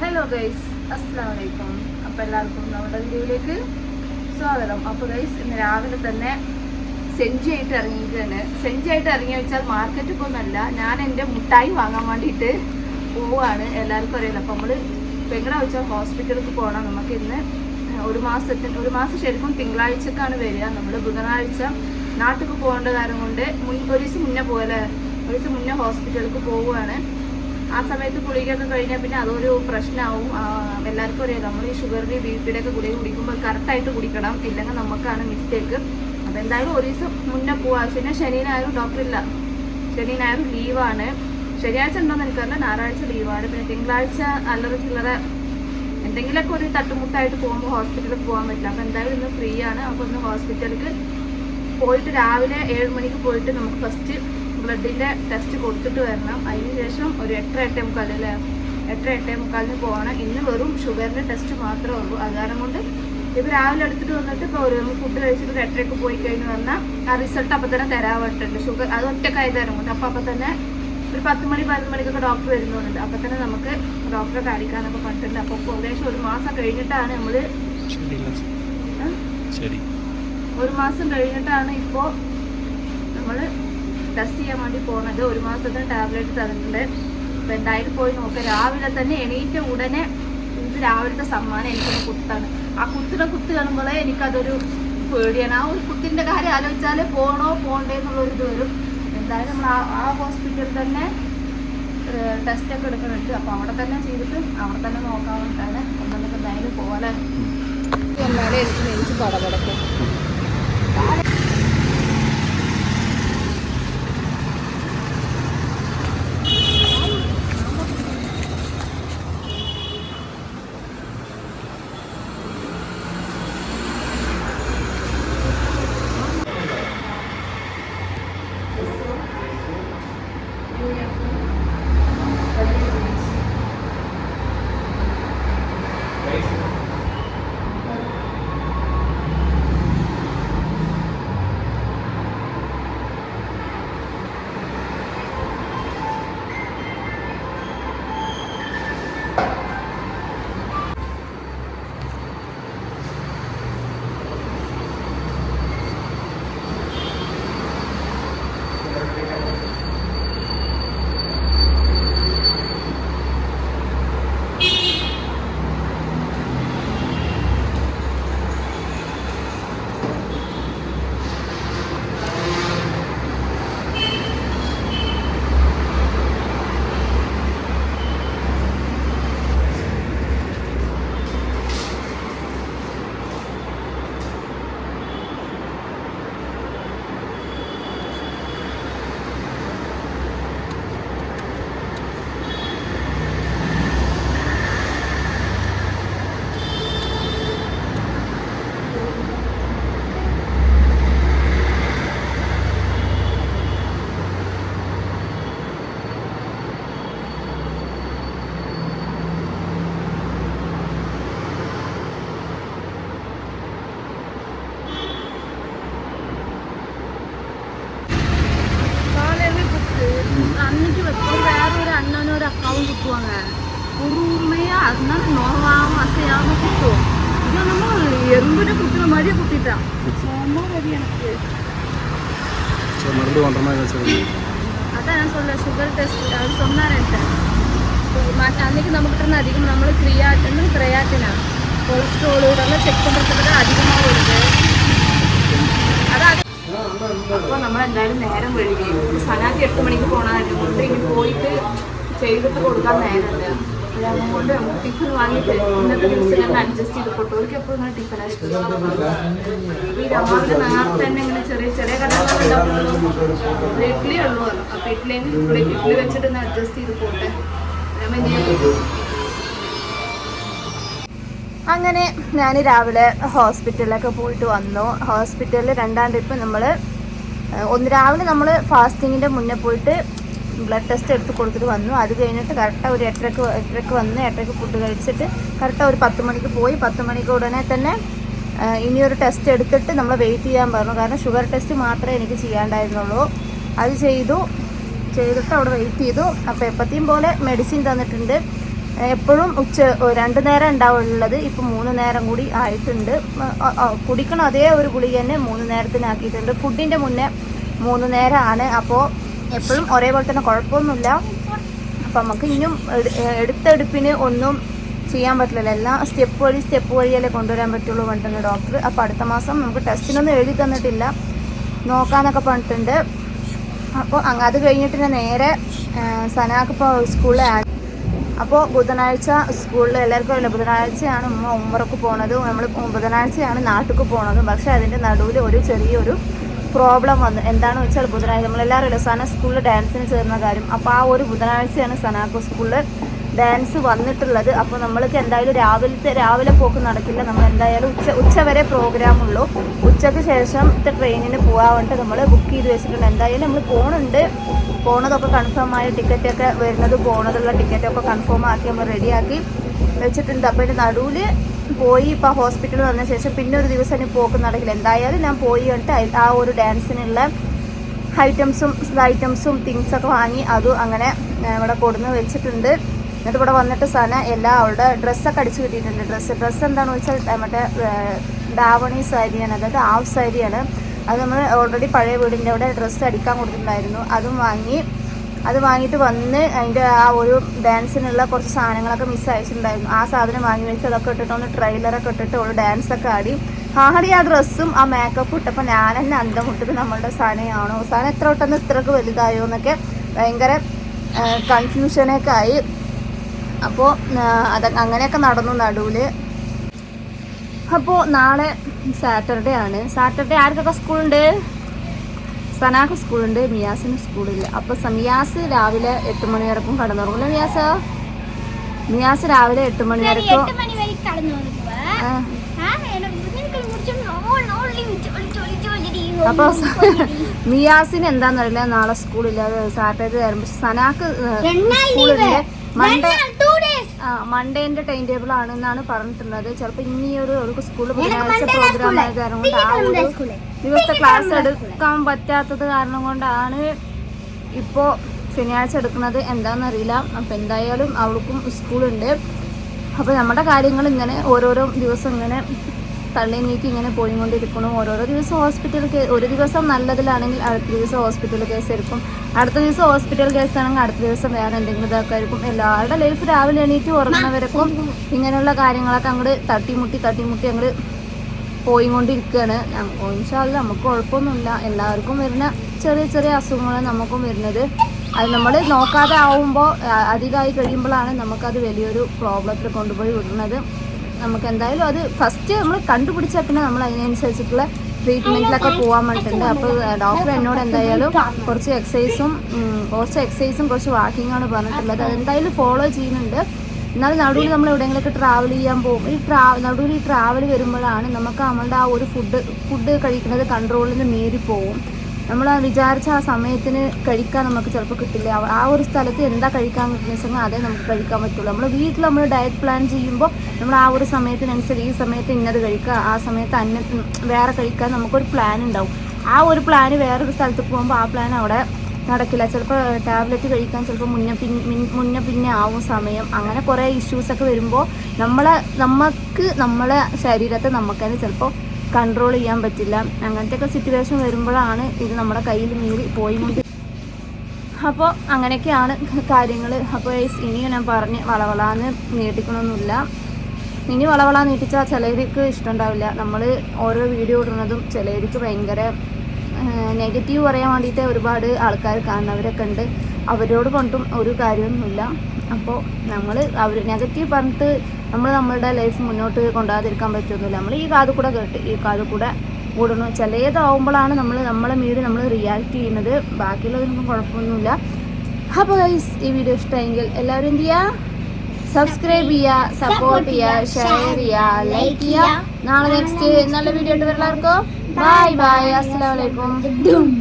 Hello guys അസ്സാം വലൈക്കും അപ്പോൾ എല്ലാവർക്കും നമ്മുടെ വീഡിയോയിലേക്ക് സ്വാഗതം. അപ്പോൾ ഗൈസ് ഇന്ന് രാവിലെ തന്നെ സെഞ്ചി ആയിട്ട് ഇറങ്ങിയിരിക്കുകയാണ്. സെഞ്ചി ആയിട്ട് ഇറങ്ങി വെച്ചാൽ മാർക്കറ്റിൽ ഒന്നല്ല ഞാൻ എന്റെ മുട്ടായി വാങ്ങാൻ വേണ്ടിയിട്ട് പോവാണ്. എല്ലാവർക്കും അറിയാലോ. അപ്പോൾ നമ്മൾ പെങ്ങളെ വെച്ചാൽ ഹോസ്പിറ്റലിലേക്ക് പോകണം നമുക്ക് ഇന്ന് ഒരു മാസത്തിന് ഒരു മാസം ശരിക്കും തിങ്കളാഴ്ചക്കാണ് വരിക. നമ്മൾ ബുധനാഴ്ച നാട്ടിൽ പോകേണ്ട കാര്യം കൊണ്ട് മുൻ ഒരു ദിവസം മുന്നേ പോലെ ഒരു ദിവസം മുന്നേ ഹോസ്പിറ്റലിലേക്ക് പോവുകയാണ്. ആ സമയത്ത് ഗുളികയൊക്കെ കഴിഞ്ഞാൽ പിന്നെ അതൊരു പ്രശ്നമാവും എല്ലാവർക്കും അറിയാം. നമ്മൾ ഈ ഷുഗറിന്റെ ബി പിയുടെ ഒക്കെ ഗുളിക കുടിക്കുമ്പോൾ കറക്റ്റായിട്ട് കുടിക്കണം. ഇല്ലെങ്കിൽ നമുക്കാണ് മിസ്റ്റേക്ക് അപ്പോൾ എന്തായാലും ഒരു ദിവസം മുന്നേ പോവാ. പിന്നെ ശനി ഡോക്ടർ ഇല്ല. ശനി ലീവാണ് ശനിയാഴ്ച ഉണ്ടോയെന്ന് എനിക്കറിയില്ല. ഞായറാഴ്ച ലീവാണ് പിന്നെ തിങ്കളാഴ്ച അല്ലറ ചില്ലറ എന്തെങ്കിലുമൊക്കെ ഒരു തട്ടുമുട്ടായിട്ട് പോകുമ്പോൾ ഹോസ്പിറ്റലിൽ പോകാൻ പറ്റില്ല. അപ്പോൾ എന്തായാലും ഇന്ന് ഫ്രീ ആണ്. അപ്പോൾ ഒന്ന് ഹോസ്പിറ്റലിൽ പോയിട്ട് രാവിലെ ഏഴ് മണിക്ക് പോയിട്ട് നമുക്ക് ഫസ്റ്റ് ബ്ലഡിന്റെ ടെസ്റ്റ് കൊടുത്തിട്ട് വരണം. അതിന് ശേഷം ഒരു എട്ടര എട്ടേ മുക്കാൽ അല്ലേ? എട്ടര എട്ടേ മുക്കാലിന് പോകണം. ഇന്ന് വെറും ഷുഗറിന്റെ ടെസ്റ്റ് മാത്രമേ ഉള്ളൂ. അത് കാരണം കൊണ്ട് ഇപ്പോൾ രാവിലെ എടുത്തിട്ട് വന്നിട്ട് ഇപ്പോൾ ഒരു ഫുഡ് കഴിച്ചിട്ട് ഒരു എട്ടരയ്ക്ക് പോയി കഴിഞ്ഞ് വന്നാൽ ആ റിസൾട്ട് അപ്പം തന്നെ തരാൻ പറ്റുന്നുണ്ട് ഷുഗർ അത് ഒറ്റക്കായി തരാൻ കൊണ്ട് അപ്പോൾ അപ്പം തന്നെ ഒരു പത്ത് മണി പതിനൊന്ന് മണിക്കൊക്കെ ഡോക്ടർ വരുന്നുണ്ട്. അപ്പം തന്നെ നമുക്ക് ഡോക്ടറെ കാണിക്കാനൊക്കെ പറ്റുന്നുണ്ട്. അപ്പോൾ ഏകദേശം ഒരു മാസം കഴിഞ്ഞിട്ടാണ് നമ്മൾ ഒരു മാസം കഴിഞ്ഞിട്ടാണ് ഇപ്പോൾ നമ്മൾ ടെസ്റ്റ് ചെയ്യാൻ വേണ്ടി പോകുന്നത്. ഒരു മാസത്തിന് ടാബ്ലറ്റ് തന്നിട്ടുണ്ട്. അപ്പോൾ എന്തായാലും പോയി നോക്കുക രാവിലെ തന്നെ എണീറ്റ ഉടനെ ഇത് രാവിലത്തെ സമ്മാനം എനിക്കൊന്ന് കുത്താണ്. ആ കുത്തിനെ കുത്ത് കാണുമ്പോഴേ എനിക്കതൊരു പേടിയാണ്. ആ ഒരു കുത്തിന്റെ കാര്യം ആലോചിച്ചാൽ പോകണോ പോകണ്ടേ എന്നുള്ളൊരു ഇത് വരും. എന്തായാലും നമ്മൾ ആ ആ ഹോസ്പിറ്റലിൽ തന്നെ ടെസ്റ്റ് ഒക്കെ എടുക്കുന്നുണ്ട് അപ്പോൾ അവിടെ തന്നെ ചെയ്തിട്ട് അവിടെ തന്നെ നോക്കാവുന്നതാണ് അപ്പം നമുക്ക് എന്തായാലും പോലെ എന്നാലേ എനിക്ക് നെഞ്ച് പടപടക്കും அண்ணனும் ஒரு அக்காவும் குத்துவாங்க பொறுமையா அதனால நோவாம அசையாம குத்தும் இது நம்ம எறும்புன்னு குத்துற மாதிரியே குத்திட்டான் செம்ம வலி எனக்கு சரி மருந்து பண்ணுற மாதிரி ஏதாச்சும் அதான் நான் சொல்ல சுகர் டெஸ்ட் அது சொன்னார் என்கிட்ட மற்ற அன்னைக்கு நம்மகிட்ட இருந்து அதிகம் നമ്മൾ ക്രിയാറ്റിന് ക്രിയാറ്റിനാ കൊളസ്ട്രോൾ ഇതെല്ലാം ചെക്ക് பண்ணுறதுக்கு அதிகமாக வருது അതാ അപ്പോൾ നമ്മൾ എന്തായാലും നേരം വഴുകി സനാത്തി എട്ട് മണിക്ക് പോകണമായിരുന്നു കൊണ്ട് ഇനി പോയിട്ട് ചെയ്തിട്ട് കൊടുക്കാൻ നേരമില്ല. ടിഫിൻ വാങ്ങിയിട്ട് ഇന്നത്തെ ദിവസം ഞാൻ അഡ്ജസ്റ്റ് ചെയ്ത് പൊട്ടോർക്ക് എപ്പോഴും ഇങ്ങനെ ടിഫിൻ ഈ രാവിലെ നേരത്തെ തന്നെ ഇങ്ങനെ ചെറിയ ചെറിയ കടകളുണ്ടാവുള്ളൂ ഇഡ്ഡലി ഉള്ളൂ. അപ്പോൾ ഇഡ്ഡലിയിൽ ഇവിടെ ഇഡ്ഡലി വെച്ചിട്ട് ഒന്ന് അഡ്ജസ്റ്റ് ചെയ്ത് പോട്ടെ. അങ്ങനെ ഞാൻ രാവിലെ ഹോസ്പിറ്റലിലൊക്കെ പോയിട്ട് വന്നു. ഹോസ്പിറ്റലിൽ രണ്ടാം ട്രിപ്പ് നമ്മൾ ഒന്ന് രാവിലെ നമ്മൾ ഫാസ്റ്റിങ്ങിന്റെ മുന്നേ പോയിട്ട് ബ്ലഡ് ടെസ്റ്റ് എടുത്ത് കൊടുത്തിട്ട് വന്നു. അത് കഴിഞ്ഞിട്ട് കറക്റ്റ് ഒരു എട്ടരക്ക് എട്ടരക്ക് വന്ന് എട്ടരക്ക് ഫുഡ് കഴിച്ചിട്ട് കറക്റ്റ് ഒരു പത്ത് മണിക്ക് പോയി. പത്ത് മണിക്ക് ഉടനെ തന്നെ ഇനിയൊരു ടെസ്റ്റ് എടുത്തിട്ട് നമ്മൾ വെയിറ്റ് ചെയ്യാൻ പറഞ്ഞു. കാരണം ഷുഗർ ടെസ്റ്റ് മാത്രമേ എനിക്ക് ചെയ്യാണ്ടായിരുന്നുള്ളൂ. അത് ചെയ്തു. ചെയ്തിട്ട് അവിടെ വെയിറ്റ് ചെയ്തു. അപ്പോൾ എപ്പത്തെയും പോലെ മെഡിസിൻ തന്നിട്ടുണ്ട്. എപ്പോഴും ഉച്ച രണ്ട് നേരം ഉണ്ടാവുള്ളത് ഇപ്പം മൂന്ന് നേരം കൂടി ആയിട്ടുണ്ട്. കുടിക്കണം അതേ ഒരു ഗുളിക തന്നെ മൂന്ന് നേരത്തിനാക്കിയിട്ടുണ്ട്. ഫുഡിന്റെ മുന്നേ മൂന്ന് നേരമാണ് അപ്പോൾ എപ്പോഴും ഒരേപോലെ തന്നെ കുഴപ്പമൊന്നുമില്ല. അപ്പം നമുക്ക് ഇനിയും എടു- എടുത്തെടുപ്പിന് ഒന്നും ചെയ്യാൻ പറ്റില്ല എല്ലാ സ്റ്റെപ്പ് വഴി സ്റ്റെപ്പ് വഴിയല്ലേ കൊണ്ടുവരാൻ പറ്റുള്ളൂ പറഞ്ഞിട്ടുണ്ട് ഡോക്ടർ. അപ്പോൾ അടുത്ത മാസം നമുക്ക് ടെസ്റ്റിനൊന്നും എഴുതി തന്നിട്ടില്ല. നോക്കാന്നൊക്കെ പറഞ്ഞിട്ടുണ്ട്. അപ്പോൾ അത് കഴിഞ്ഞിട്ട് ഞാൻ നേരെ സനാക്ക് ഇപ്പോൾ സ്കൂളിൽ അപ്പോൾ ബുധനാഴ്ച സ്കൂളിൽ എല്ലാവർക്കും അറിയില്ല ബുധനാഴ്ചയാണ് ഉമ്മ ഉമ്മറക്ക് പോണതും നമ്മൾ ബുധനാഴ്ചയാണ് നാട്ടിലേക്ക് പോണതും. പക്ഷേ അതിന്റെ നടുവിൽ ഒരു ചെറിയൊരു പ്രോബ്ലം വന്നു എന്താണെന്ന് വെച്ചാൽ ബുധനാഴ്ച നമ്മളെല്ലാവരും സന സ്കൂളിൽ ഡാൻസിന് ചേർന്ന കാര്യം. അപ്പോൾ ആ ഒരു ബുധനാഴ്ചയാണ് സനാക്കോ സ്കൂളിൽ ഡാൻസ് വന്നിട്ടുള്ളത്. അപ്പോൾ നമ്മൾക്ക് എന്തായാലും രാവിലത്തെ രാവിലെ പോക്ക് നടക്കില്ല. നമ്മൾ എന്തായാലും ഉച്ച ഉച്ച വരെ പ്രോഗ്രാം ഉള്ളൂ. ഉച്ചയ്ക്ക് ശേഷം ട്രെയിനിന് പോകാൻ വേണ്ടിയിട്ട് നമ്മൾ ബുക്ക് ചെയ്ത് വെച്ചിട്ടുണ്ട്. എന്തായാലും നമ്മൾ പോകുന്നുണ്ട് പോണതൊക്കെ കൺഫേം ആയ. ടിക്കറ്റൊക്കെ വരുന്നത് പോണതുള്ള ടിക്കറ്റൊക്കെ കൺഫേം ആക്കി നമ്മൾ റെഡിയാക്കി വെച്ചിട്ടുണ്ട്. അപ്പോൾ അതിന്റെ നടുവിൽ പോയി ഇപ്പോൾ ഹോസ്പിറ്റലിൽ വന്ന ശേഷം പിന്നെ ഒരു ദിവസം ഇനി പോക്ക് നടക്കില്ല. എന്തായാലും ഞാൻ പോയി കണ്ടിട്ട് ആ ഒരു ഡാൻസിനുള്ള ഐറ്റംസും ഐറ്റംസും തിങ്സൊക്കെ വാങ്ങി അതും അങ്ങനെ ഇവിടെ കൊടുന്ന് വെച്ചിട്ടുണ്ട്. എന്നിട്ട് ഇവിടെ വന്നിട്ട് സാധനം എല്ലാ അവളുടെ ഡ്രസ്സൊക്കെ അടിച്ച് കിട്ടിയിട്ടുണ്ട്. ഡ്രസ്സ് ഡ്രസ്സ് എന്താണെന്ന് വെച്ചാൽ മറ്റേ ദാവണി സാരിയാണ് അതായത് ഹാഫ് സാരിയാണ് അത് നമ്മൾ ഓൾറെഡി പഴയ വീടിന്റെ അവിടെ ഡ്രസ്സ് അടിക്കാൻ കൊടുത്തിട്ടുണ്ടായിരുന്നു. അതും വാങ്ങി അത് വാങ്ങിയിട്ട് വന്ന് അതിന്റെ ആ ഒരു ഡാൻസിനുള്ള കുറച്ച് സാധനങ്ങളൊക്കെ മിസ് അയച്ചിട്ടുണ്ടായിരുന്നു ആ സാധനം വാങ്ങി വെച്ച് അതൊക്കെ ഇട്ടിട്ട് ഒന്ന് ട്രെയിലറൊക്കെ ഇട്ടിട്ട് അവൾ ഡാൻസൊക്കെ ആടി. ആടി ആ ഡ്രസ്സും ആ മേക്കപ്പ് ഇട്ടപ്പോൾ ഞാൻ തന്നെ അന്തം വിട്ടത് നമ്മളുടെ സാധനമാണോ സാധനം എത്ര വട്ടം ഇത്രക്ക് വലുതായോ എന്നൊക്കെ ഭയങ്കര കൺഫ്യൂഷനൊക്കെ ആയി. അപ്പോൾ അത് അങ്ങനെയൊക്കെ നടന്നു നടുവിൽ അപ്പോൾ നാളെ സാറ്റർഡേ ആണ്. സാറ്റർഡേ ആർക്കൊക്കെ സ്കൂളുണ്ട്? സനാഹ് സ്കൂളുണ്ട് മിയാസിന് സ്കൂളില്ല. അപ്പോൾ മിയാസ് രാവിലെ എട്ട് മണി വരെക്കും കടന്നുറങ്ങില്ല മിയാസ? മിയാസ് രാവിലെ എട്ട് മണി വരെക്കും. അപ്പോൾ മിയാസിന് എന്താന്ന് അറിയില്ല. നാളെ സ്കൂളില്ല. സാറ്റർഡേ വരുമ്പോൾ സനാക്ക് സ്കൂളില്ല? മൺഡേ മൺഡേന്റെ ടൈം ടേബിൾ ആണെന്നാണ് പറഞ്ഞിട്ടുള്ളത്. ചിലപ്പോൾ ഇനി ഒരു അവർക്ക് സ്കൂളിൽ ബുധനാഴ്ച പ്രോഗ്രാം. ആയത് കാരണം കൊണ്ട് ആ ഒരു ദിവസത്തെ ക്ലാസ് എടുക്കാൻ പറ്റാത്തത് കാരണം കൊണ്ടാണ് ഇപ്പോൾ ശനിയാഴ്ച എടുക്കുന്നത് എന്താണെന്നറിയില്ല അപ്പം എന്തായാലും അവൾക്കും സ്കൂളുണ്ട് അപ്പോൾ നമ്മുടെ കാര്യങ്ങൾ ഇങ്ങനെ ഓരോരോ ദിവസം ഇങ്ങനെ തള്ളി നീക്കി ഇങ്ങനെ പോയിക്കൊണ്ടിരിക്കണം ഓരോരോ ദിവസം ഹോസ്പിറ്റൽ കേ- ഒരു ദിവസം നല്ലതിലാണെങ്കിൽ അടുത്ത ദിവസം ഹോസ്പിറ്റൽ കേസ് എടുക്കും. അടുത്ത ദിവസം ഹോസ്പിറ്റൽ കേസ് ആണെങ്കിൽ അടുത്ത ദിവസം വേറെ എന്തെങ്കിലും ഇതൊക്കെ ആയിരിക്കും. എല്ലാവരുടെ ലൈഫ് രാവിലെ എണീറ്റ് ഉറങ്ങുന്നവരൊക്കെ ഇങ്ങനെയുള്ള കാര്യങ്ങളൊക്കെ അങ്ങോട്ട് തട്ടിമുട്ടി തട്ടിമുട്ടി അങ്ങോട്ട് പോയിക്കൊണ്ടിരിക്കുകയാണ് ഇൻഷാല്ല നമുക്ക് കുഴപ്പമൊന്നുമില്ല. എല്ലാവർക്കും വരുന്ന ചെറിയ ചെറിയ അസുഖങ്ങളാണ് നമുക്കും വരുന്നത്. അത് നമ്മൾ നോക്കാതെ ആവുമ്പോൾ അധികമായി കഴിയുമ്പോഴാണ് നമുക്കത് വലിയൊരു പ്രോബ്ലത്തിൽ കൊണ്ടുപോയി വിടുന്നത്. നമുക്ക് എന്തായാലും അത് ഫസ്റ്റ് നമ്മൾ കണ്ടുപിടിച്ചാൽ പിന്നെ നമ്മൾ അതിനനുസരിച്ചിട്ടുള്ള ട്രീറ്റ്മെന്റിലൊക്കെ പോകാൻ വേണ്ടിയിട്ടുണ്ട്. അപ്പോൾ ഡോക്ടർ എന്നോട് എന്തായാലും കുറച്ച് എക്സസൈസും കുറച്ച് എക്സസൈസും കുറച്ച് വാക്കിങ്ങാണ് പറഞ്ഞിട്ടുള്ളത്. അതെന്തായാലും ഫോളോ ചെയ്യുന്നുണ്ട്. എന്നാലും നടുവിൽ നമ്മൾ എവിടെയെങ്കിലുമൊക്കെ ട്രാവൽ ചെയ്യാൻ പോകും. ഈ ട്രാ നടുവിൽ ഈ ട്രാവൽ വരുമ്പോഴാണ് നമുക്ക് നമ്മളുടെ ആ ഒരു ഫുഡ് ഫുഡ് കഴിക്കുന്നത് കൺട്രോളിൽ നിന്ന് മീറി പോകും നമ്മൾ വിചാരിച്ച ആ സമയത്തിന് കഴിക്കാൻ നമുക്ക് ചിലപ്പോൾ കിട്ടില്ല. ആ- ഒരു സ്ഥലത്ത് എന്താ കഴിക്കാൻ വെച്ചാൽ അതേ നമുക്ക് കഴിക്കാൻ പറ്റുള്ളൂ. നമ്മൾ വീട്ടിൽ നമ്മൾ ഡയറ്റ് പ്ലാൻ ചെയ്യുമ്പോൾ നമ്മൾ ആ ഒരു സമയത്തിനനുസരിച്ച് ഈ സമയത്ത് ഇന്നത് കഴിക്കുക ആ സമയത്ത് അന്ന വേറെ കഴിക്കാൻ നമുക്കൊരു പ്ലാൻ ഉണ്ടാവും. ആ ഒരു പ്ലാൻ വേറൊരു സ്ഥലത്ത് പോകുമ്പോൾ ആ പ്ലാൻ അവിടെ നടക്കില്ല. ചിലപ്പോൾ ടാബ്ലറ്റ് കഴിക്കാൻ ചിലപ്പോൾ മുന്നേ പിന്നെ മുന്നേ പിന്നെ ആവും സമയം. അങ്ങനെ കുറേ ഇഷ്യൂസൊക്കെ വരുമ്പോൾ നമ്മളെ നമുക്ക് നമ്മളെ ശരീരത്തെ നമുക്ക് തന്നെ ചിലപ്പോൾ കൺട്രോൾ ചെയ്യാൻ പറ്റില്ല. അങ്ങനത്തെ ഒക്കെ സിറ്റുവേഷൻ വരുമ്പോഴാണ് ഇത് നമ്മുടെ കയ്യിൽ മീറി പോയി കൊണ്ട് അപ്പോൾ അങ്ങനെയൊക്കെയാണ് കാര്യങ്ങൾ അപ്പോൾ ഇനിയും ഞാൻ പറഞ്ഞ് വളവളാന്ന് നീട്ടിക്കണമൊന്നുമില്ല ഇനി വളവളാ നീട്ടിച്ചാൽ ചിലർക്ക് ഇഷ്ടമുണ്ടാവില്ല. നമ്മൾ ഓരോ വീഡിയോ ഇടുന്നതും ചിലർക്ക് ഭയങ്കര നെഗറ്റീവ് പറയാൻ വേണ്ടിയിട്ട് ഒരുപാട് ആൾക്കാർ കാണുന്നവരൊക്കെ ഉണ്ട്. അവരോട് കൊണ്ടും ഒരു കാര്യമൊന്നുമില്ല. അപ്പോൾ നമ്മൾ അവർ നെഗറ്റീവ് പറഞ്ഞിട്ട് നമ്മൾ നമ്മളുടെ ലൈഫ് മുന്നോട്ട് കൊണ്ടുപോകാതിരിക്കാൻ പറ്റുമെന്നില്ല നമ്മൾ ഈ കാത് കൂടെ കേട്ട് ഈ കാത് കൂടെ ഓടണം. ചിലതാവുമ്പോഴാണ് നമ്മൾ നമ്മളെ മീറി നമ്മൾ റിയാക്ട് ചെയ്യുന്നത്. ബാക്കിയുള്ളതിനൊന്നും കുഴപ്പമൊന്നുമില്ല. അപ്പോൾ ഗൈസ് ഈ വീഡിയോ ഇഷ്ടമെങ്കിൽ എല്ലാവരും എന്ത് ചെയ്യുക? സബ്സ്ക്രൈബ് ചെയ്യുക സപ്പോർട്ട് ചെയ്യുക ഷെയർ ചെയ്യുക ലൈക്ക് ചെയ്യുക. നാളെ നെക്സ്റ്റ് നല്ല വീഡിയോ ആയിട്ട് എല്ലാവർക്കും. ബൈ ബൈ അസ്സലാമലൈക്കും